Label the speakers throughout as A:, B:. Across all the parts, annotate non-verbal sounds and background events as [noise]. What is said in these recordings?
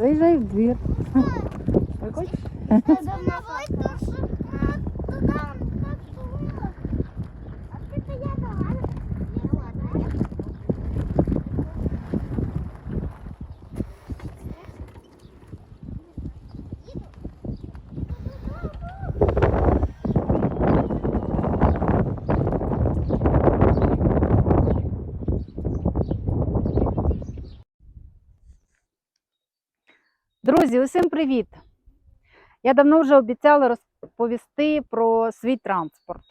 A: Veja e ver. Oi, Друзі, усім привіт! Я давно вже обіцяла розповісти про свій транспорт.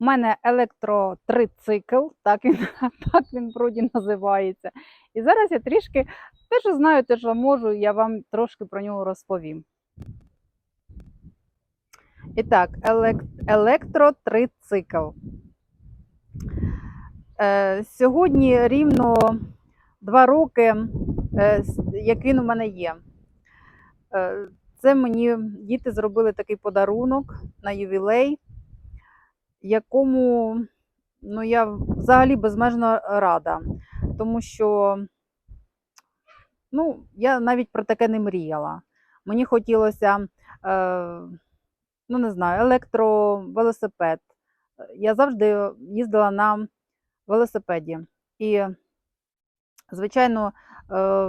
A: У мене електротрицикл, так він, [laughs] так він вроді називається. І зараз я трішки те, що знаю, те, що можу, я вам трошки про нього розповім. І так, елек... електротрицикл. Е, сьогодні рівно два роки, е, як він у мене є. Е, Це мені діти зробили такий подарунок на ювілей, якому ну, я взагалі безмежно рада, тому що ну, я навіть про таке не мріяла. Мені хотілося, е, ну не знаю, електровелосипед. Я завжди їздила на велосипеді. І, звичайно, е,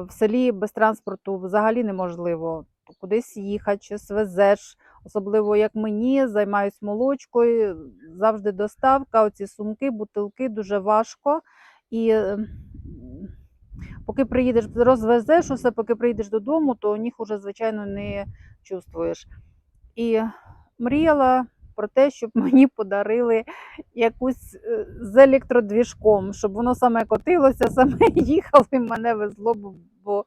A: в селі без транспорту взагалі неможливо кудись їхати, щось везеш. Особливо як мені, займаюсь молочкою, завжди доставка, оці сумки, бутилки дуже важко. І е, поки приїдеш, розвезеш усе, поки приїдеш додому, то ніг уже, звичайно, не чувствуєш. І мріяла про те, щоб [laughs] мені подарили якусь е, з електродвіжком, щоб воно саме котилося, [laughs] саме їхало і мене везло, бо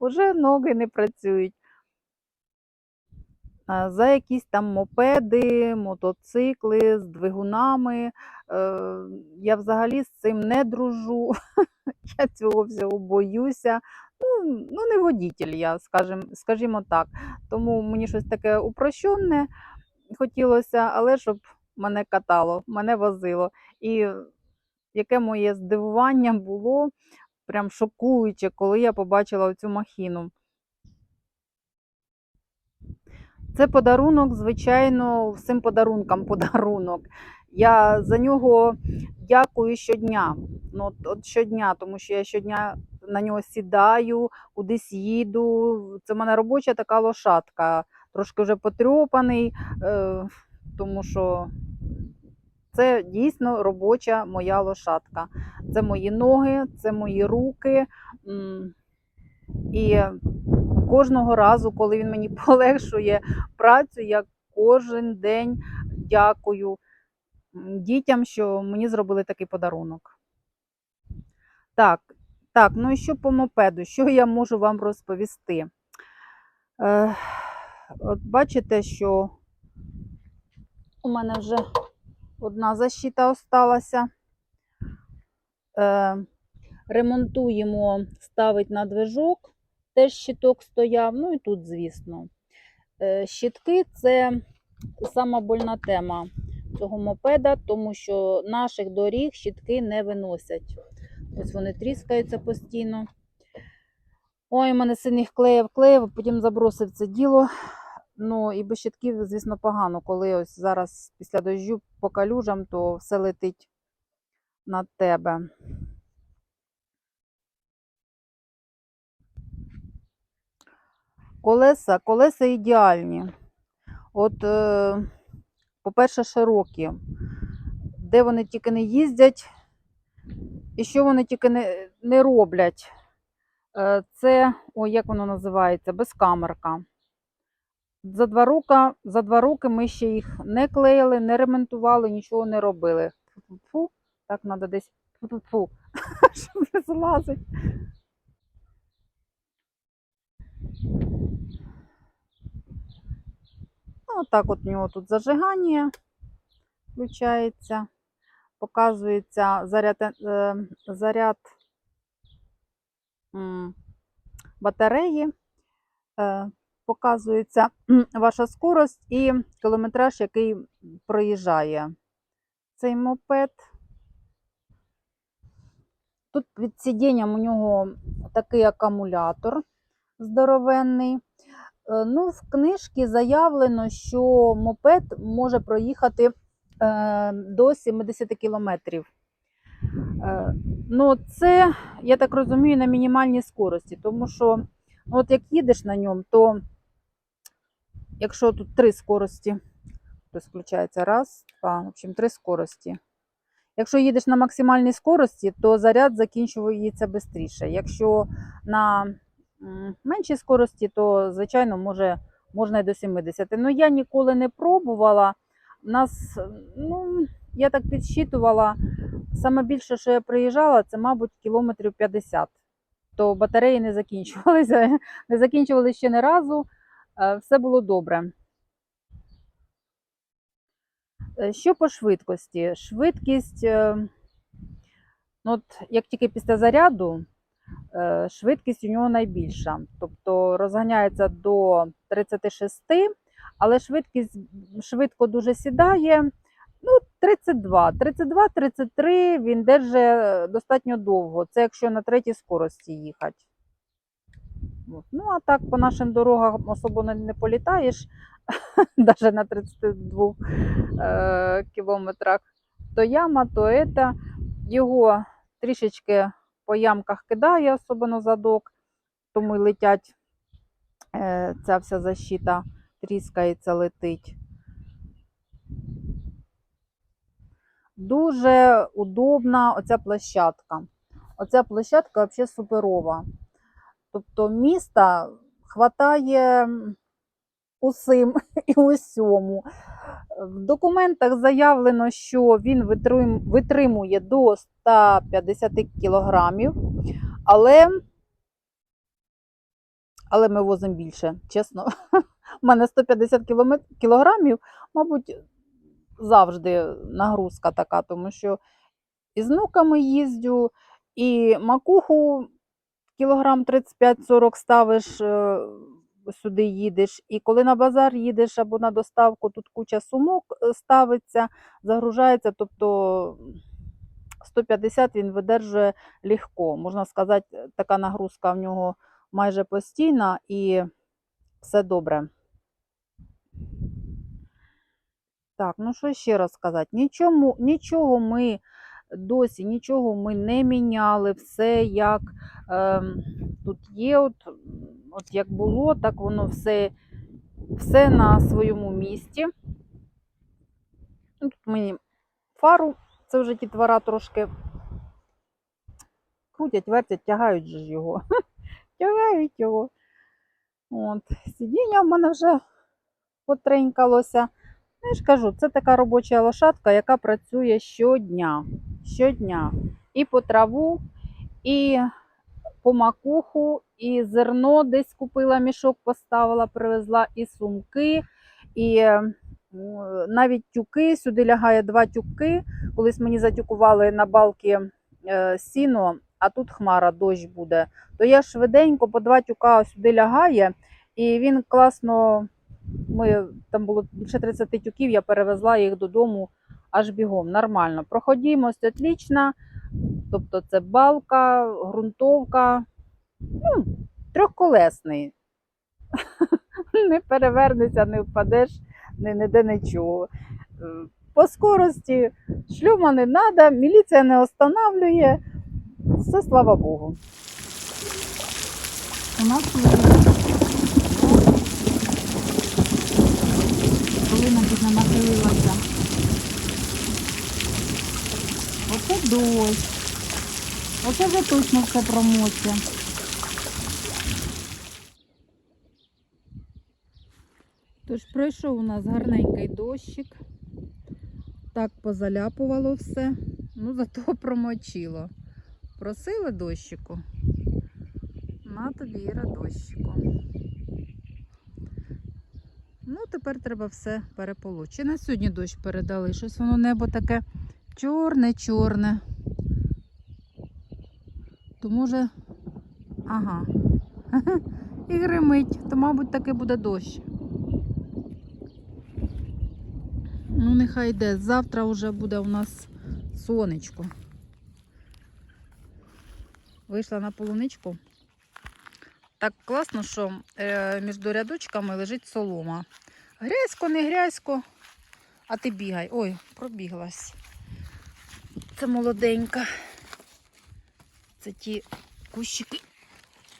A: вже ноги не працюють. За якісь там мопеди, мотоцикли з двигунами. Е, Я взагалі з цим не дружу. [laughs] Я цього всього боюся. Ну, ну не водітель я, скажімо, скажімо так. Тому мені щось таке упрощенне хотілося, але щоб мене катало, мене возило. І яке моє здивування було, прям шокуюче, коли я побачила цю махіну. Це подарунок, звичайно, всім подарункам подарунок. Я за нього дякую щодня. Ну, от, от щодня, тому що я щодня на нього сідаю, кудись їду. Це в мене робоча така лошадка, трошки вже потрьопаний, е, тому що це дійсно робоча моя лошадка. Це мої ноги, це мої руки. І кожного разу, коли він мені [laughs] полегшує працю, я кожен день дякую дітям, що мені зробили такий подарунок. Так, так, ну і що по мопеду? Що я можу вам розповісти? Е, от бачите, що у мене вже одна защита осталася. Е, ремонтуємо, ставить на движок, теж щиток стояв, ну і тут, звісно. Е, щитки це сама больна тема цього мопеда, тому що наших доріг щитки не виносять. Ось вони тріскаються постійно. Ой, у мене син їх клеїв, клеїв, потім забросив це діло. Ну і без щитків, звісно, погано, коли ось зараз після дощу по калюжам, то все летить на тебе. Колеса, колеса ідеальні. От, е, по-перше, широкі. Де вони тільки не їздять, і що вони тільки не, не роблять. Е, це, ой, як воно називається, безкамерка. За два, роки, за два роки ми ще їх не клеїли, не ремонтували, нічого не робили. Фу, так треба десь фу, [laughs] щоб не злазить. Ну, так от у нього тут зажигання включається, показується заряд, е, заряд батареї, е, показується ваша скорость і кілометраж, який проїжджає цей мопед. Тут під сидінням у нього такий акумулятор здоровенний. Е, Ну, в книжці заявлено, що мопед може проїхати е, до 70 кілометрів. Е, Ну, це, я так розумію, на мінімальній скорості, тому що ну, от як їдеш на ньому, то якщо тут три скорості, то включається раз, два, в общем, три скорості. Якщо їдеш на максимальній скорості, то заряд закінчується швидше. Якщо на меншій скорості, то, звичайно, може, можна і до 70. Ну, я ніколи не пробувала. У нас, ну, я так підсчитувала, саме більше, що я приїжджала, це, мабуть, кілометрів 50. То батареї не закінчувалися, [laughs] не закінчувалися ще не разу. Е, Все було добре. Е, Що по швидкості? Швидкість, е, ну от як тільки після заряду, швидкість у нього найбільша. Тобто розганяється до 36, але швидкість швидко дуже сідає. Ну, 32, 32, 33 він держить достатньо довго. Це якщо на третій скорості їхати. Ну, а так по нашим дорогам особо не, не політаєш, [laughs] навіть на 32 е, кілометрах. То яма, то ета. Його трішечки по ямках кидає, особливо задок, тому й летять е, ця вся защита тріскається, летить. Дуже удобна оця площадка. Оця площадка взагалі суперова. Тобто міста хватає усім [laughs] і усьому. В документах заявлено, що він витримує до 150 кілограмів, але, але ми возимо більше, чесно. У мене 150 кіломе- кілограмів, мабуть, завжди нагрузка така, тому що і внуками їздю, і макуху кілограм 35-40 ставиш, е, сюди їдеш. І коли на базар їдеш або на доставку, тут куча сумок е, ставиться, загружається, тобто 150 він видержує легко. Можна сказати, така нагрузка в нього майже постійна і все добре. Так, ну що ще раз сказати? Нічому, нічого ми досі, нічого ми не міняли. Все як ем, тут є, от, от як було, так воно все, все на своєму місці. Ну, Тут мені фару, це вже дітвора трошки крутять, вертять, тягають же ж його. [laughs] Тягають його. От. Сидіння в мене вже потренькалося. Ну, я ж кажу, це така робоча лошадка, яка працює щодня. Щодня. І по траву, і по макуху, і зерно десь купила, мішок поставила, привезла, і сумки, і навіть тюки. Сюди лягає два тюки. Колись мені затюкували на балки е, сіно, а тут хмара, дощ буде. То я швиденько по два тюка сюди лягає, і він класно. Ми там було більше 30 тюків, я перевезла їх додому аж бігом. Нормально. Проходимость отлічна. Тобто це балка, ґрунтовка, ну, трьохколесний. [laughs] Не перевернешся, не впадеш, ні, ніде нічого. Е, По скорості шлюма не треба, міліція не останавлює. Все слава Богу. У нас Полина тут нахилилася. Оце дощ. Оце вже точно все промоться. Тож пройшов у нас гарненький дощик. Так позаляпувало все. Ну, зато [laughs] промочило. Просили дощику. На тобі Іра дощику. Ну, тепер треба все переполоти. Чи на сьогодні дощ передали? Щось воно небо таке чорне-чорне. То може. Ага. [laughs] І гримить, то, мабуть, таки буде дощ. Ну, нехай йде. Завтра вже буде у нас сонечко. Вийшла на полуничку. Так класно, що е, між рядочками лежить солома. Грязько, не грязько, а ти бігай. Ой, пробіглась. Це молоденька. Це ті кущики,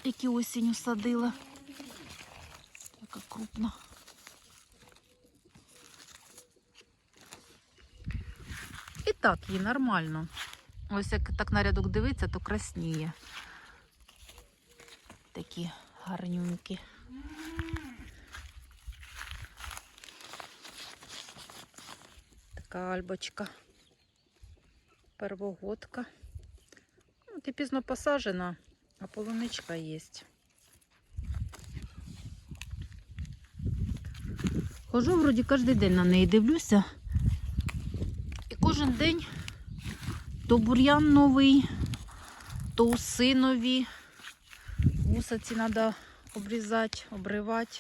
A: які осінню садила. Яка крупна. І так їй нормально. Ось як так на рядок дивиться, то красніє. Такі гарнюнькі. Така альбочка. Первогодка. Ну, ти пізно посажена, а полуничка є. Хожу вроді кожен день на неї дивлюся. І кожен день то бур'ян новий, то уси нові. Вуса ці треба обрізати, обривати,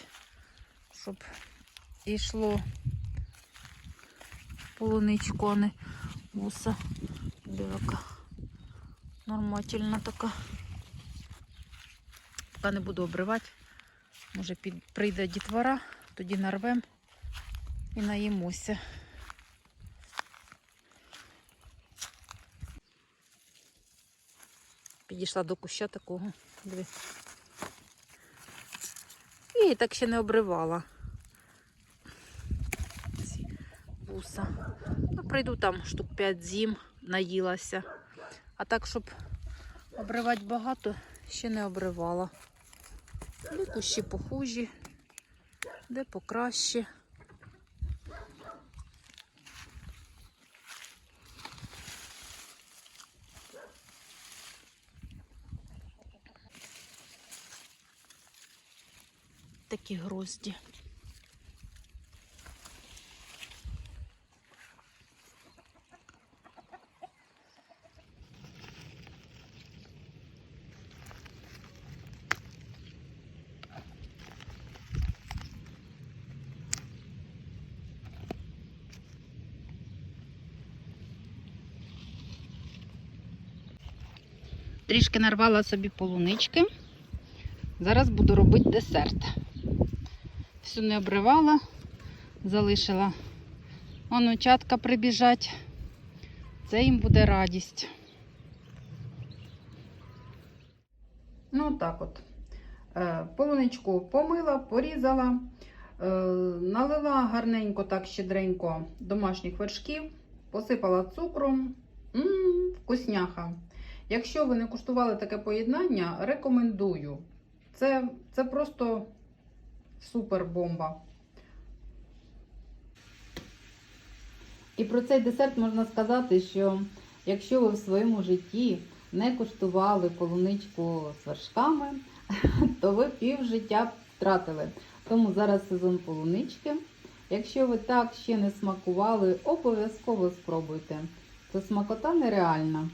A: щоб йшло полуничку, а не вуса. Дивика. Нормательна така. Поки не буду обривати. Може під, прийде дітвора, тоді нарвем і наїмося. Підійшла до куща такого. Диви. І так ще не обривала. Ці вуса. Ну, прийду там штук 5 зім, наїлася. А так, щоб обривати багато, ще не обривала. Де кущі похужі, де покраще. Такі грозді. Трішки нарвала собі полунички. Зараз буду робити десерт. Всю не обривала, залишила. Онучатка прибіжать. Це їм буде радість. Ну, так от. Е, Полуничку помила, порізала, е, налила гарненько, так щедренько домашніх вершків, посипала цукром. М, вкусняха. Якщо ви не куштували таке поєднання, рекомендую. Це, це просто супер бомба. І про цей десерт можна сказати, що якщо ви в своєму житті не куштували полуничку з вершками, [laughs] то ви пів життя втратили. Тому зараз сезон полунички. Якщо ви так ще не смакували, обов'язково спробуйте. Це смакота нереальна.